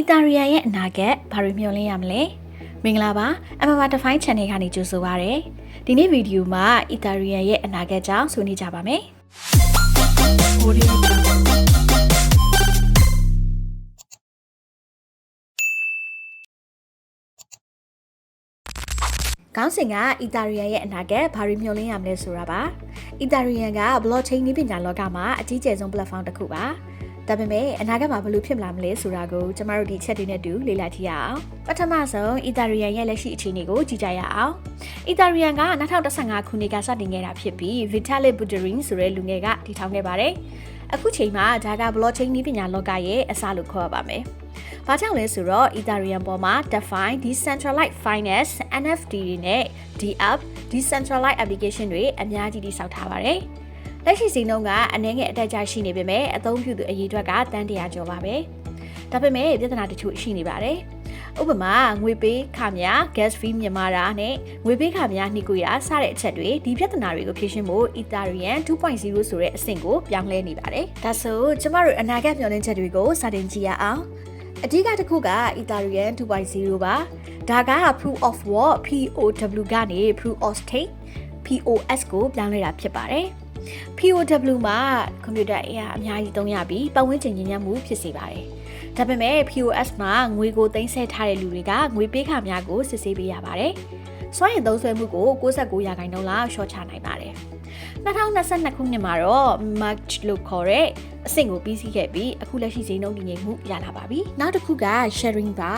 အီတာရီယန်ရဲ့အနာဂတ်ဘာတွေမျှော်လင့်ရမလဲမင်္ဂလာပါအမမ Define Channel ကနေကြိုဆိုပါရစေဒီနေ့ဗီဒီယိုမှာအီတာရီယန်ရဲ့အနာဂတ်ကြောင့်ဆွေးနွေးကြပါမယ်ကောင်းစင်ကအီတာရီယန်ရဲ့အနာဂတ်ဘာတွေမျှော်လင့်ရမလဲဆိုတာပါအီတာရီယန်က blockchain နည်းပညာလောကမှာအကြီးကျယ်ဆုံး platform တစ်ခုပါ ဒါပေမဲ့အနာဂတ်မှာဘယ်လိုဖြစ်မလာမလဲဆိုတာကိုကျမတို့ဒီချက်တွေနဲ့တူလေ့လာကြည့်ရအောင်ပထမဆုံးအီတာရီယန်ရဲ့လက်ရှိအခြေအနေကိုကြည့်ကြရအောင်အီတာရီယန်က2015ခုနှစ်ကစတင်ခဲ့တာဖြစ်ပြီး Vitalik Buterin ဆိုတဲ့လူငယ်ကတည်ထောင်ခဲ့ပါတယ်အခုချိန်မှာဒါက blockchain နည်းပညာလောကရဲ့အစလို့ခေါ်ရပါမယ်။ဘာကြောင့်လဲဆိုတော့ Ethereum ပေါ်မှာ DeFi, Decentralized Finance, NFT တွေနဲ့ DApp, Decentralized Application တွေအများကြီးတည်ဆောက်ထားပါတယ်။ လက်ရှိစီနှုန်းကအနည်းငယ်အတက်အကျရှိနေပေမဲ့အသုံးပြုသူအရေးအတွက်ကတန်တရာကျော်ပါပဲ။ဒါပေမဲ့ပြဿနာတချို့ရှိနေပါတယ်။ဥပမာငွေပေးခများ gas fee မြန်မာတာနဲ့ငွေပေးခများနှိကွေတာစတဲ့အချက်တွေဒီပြဿနာတွေကိုဖြေရှင်းဖို့ Ethereum 2.0ဆိုတဲ့အဆင့်ကိုပြောင်းလဲနေပါတယ်။ဒါဆိုကျမတို့အနာဂတ်မျှော်လင့်ချက်တွေကိုစတင်ကြည့်ရအောင်။အဓိကတစ်ခုက Ethereum 2.0ပါ။ဒါက Proof of Work POW ကနေ Proof of Stake POS ကိုပြောင်းလဲတာဖြစ်ပါတယ်။ POW မှာကွန်ပျူတာအင်အားအများကြီးသုံးရပြီးပတ်ဝန်းကျင်ညဉ့်ညမ်းမှုဖြစ်စေပါတယ်။ဒါပေမဲ့ POS မှာငွေကိုသိမ်းဆည်းထားတဲ့လူတွေကငွေပေးခများကိုစစ်ဆေးပေးရပါတယ်။စွမ်းရည်သုံးစွဲမှုကို69ရာခိုင်နှုန်းလောက်ရှော့ချနိုင်ပါတယ်။2022ခုနှစ်မှာတော့ March လို့ခေါ်တဲ့အဆင့်ကိုပြီးစီးခဲ့ပြီးအခုလက်ရှိဈေးနှုန်းတည်ငြိမ်မှုရလာပါပြီ။နောက်တစ်ခုက sharing ပါ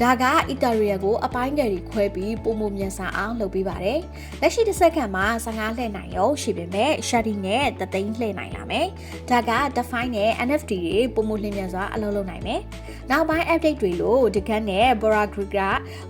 ဒါက Ethereum ကိုအပိုင်းငယ်တွေခွဲပြီးပုံမမြန်ဆန်အောင်လုပ်ပေးပါတယ်။လက်ရှိတစ်စက္ကန့်မှာ15လှည့်နိုင်ရောရှိပေမဲ့ sharing နဲ့တသိန်းလှည့်နိုင်လာမယ်။ဒါက Define နဲ့ NFT တွေပုံမလျင်မြန်စွာအလုပ်လုပ်နိုင်မယ်။နောက်ပိုင်း update တွေလို့ဒီကန်းနဲ့ Boragrid က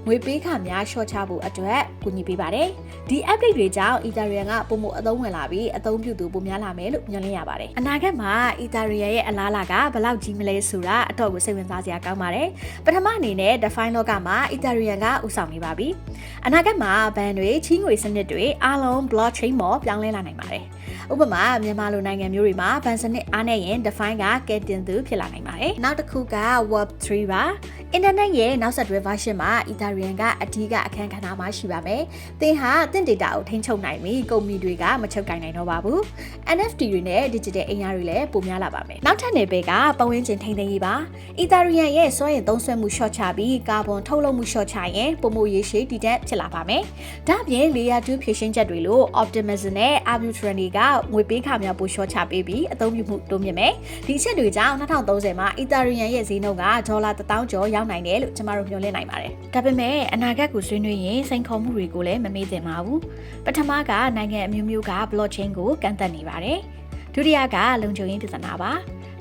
ငွေပေးခများ short ချဖို့အတွက်ကူညီပေးပါတယ်။ဒီ update တွေကြောင့် Ethereum ကပုံမအသုံးဝင်လာပြီးအသုံးပြုသူပိုများလာမယ်လို့ညွှန်လင်းရပါတယ်။အနာဂတ်မှာ Ethereum ရဲ့အလားအလာကဘယ်လောက်ကြီးမလဲဆိုတာအတော့ကိုစိတ်ဝင်စားစရာကောင်းပါတယ်။ပထမအနေနဲ့ Define လောကမှာ Ethereum ကဥဆောင်နေပါပြီ။အနာဂတ်မှာဘဏ်တွေချီးငွေစနစ်တွေအားလုံး blockchain ပေါ်ပြောင်းလဲလာနိုင်ပါတယ်။ဥပမာမြန်မာလိုနိုင်ငံမျိုးတွေမှာဘဏ်စနစ်အားနဲ့ရင် Define ကကဲတင်သူဖြစ်လာနိုင်ပါတယ်။နောက်တစ်ခုက Web3 ပါ။ internet ရဲ့နောက်ဆက်တွဲ version မှာ Ethereum ကအဓိကအခန်းကဏ္ဍမှာရှိပါမယ်။သင်ဟာတင့် data ကိုထိန်းချုပ်နိုင်ပြီးကုမ္ပဏီတွေကမချုပ်ကင်နိုင်တော့ပါဘူး။ NFT တွေနဲ့ digital အင်အားတွေလည်းပိုများလာပါမယ်။နောက်ထပ်နယ်ပယ်ကပတ်ဝန်းကျင်ထိန်းသိမ်းရေးပါ။ Ethereum ရဲ့စွမ်းရည်သုံးစွဲမှု short ချပြီးကာဗွန်ထုတ်လုပ်မှု short ချရင်ပုံမှုရေးရှိတည်တဲ့ဖြစ်လာပါမယ်။ဒါ့အပြင် layer 2ဖြည့်ရှင်းချက်တွေလို့ optimism နဲ့ arbitrary တွေကငွေပေးခများပို short ချပေးပြီးအသုံးပြုမှုတိုးမြင့်မယ်။ဒီအချက်တွေကြောင့်2030မှာ Ethereum ရဲ့ဈေးနှုန်းကဒေါ်လာ1000ကျော်ရောက်နိုင်တယ်လို့ကျမတို့မျှော်လင့်နိုင်ပါတယ်။ဒါပေမဲ့အနာဂတ်ကိုဆွေးနွေးရင်စိန်ခေါ်မှုတွေကိုလည်းမမေ့သင့်ပါဘူး။ပထမကနိုင်ငံအမျိုးမျိုးက blockchain ကိုကန့်သတ်နေပါတယ်။ဒုတိယကလုံခြုံရေးပြဿနာပါ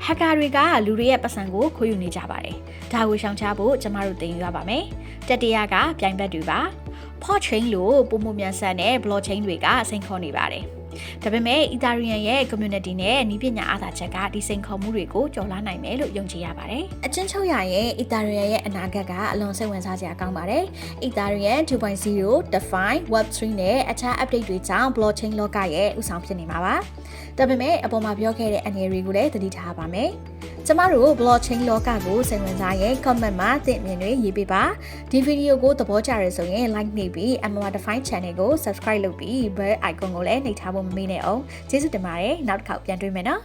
ဟက်ကာတွေကလူတွေရဲ့ပတ်စံကိုခိုးယူနေကြပါတယ်။ဒါကိုရှောင်ရှားဖို့ကျမတို့သင်ယူရပါမယ်။တတိယကပြိုင်ဘက်တွေပါ။ Port chain လို့ပုံမှုမြန်ဆန်တဲ့ blockchain တွေကစိန်ခေါ်နေပါတယ်။ ဒါပေမဲ့ Ethereum ရဲ့ community နဲ့နည်းပညာအားသာချက်ကဒီစိန်ခေါ်မှုတွေကိုကျော်လွှားနိုင်မယ်လို့ယုံကြည်ရပါတယ်။အချင်းချုပ်ရရင် Ethereum ရဲ့အနာဂတ်ကအလွန်စိတ်ဝင်စားစရာကောင်းပါတယ်။ Ethereum 2.0, Define, Web3 နဲ့အခြား update တွေကြောင့် blockchain လောကရဲ့ဥဆောင်ဖြစ်နေမှာပါ။ဒါပေမဲ့အပေါ်မှာပြောခဲ့တဲ့အနေတွေကိုလည်းသတိထားပါမယ်။ ကျမတို့ blockchain လောကကိုစိတ်ဝင်စားရင် comment မှာသင်အမြင်တွေရေးပေးပါဒီဗီဒီယိုကိုသဘောကျရဆိုရင် like နှိပ်ပြီး MMR Define Channel ကို subscribe လုပ်ပြီး bell icon ကိုလည်းနှိပ်ထားဖို့မမေ့နဲ့အောင်ကျေးဇူးတင်ပါတယ်နောက်တစ်ခေါက်ပြန်တွေ့မယ်နော်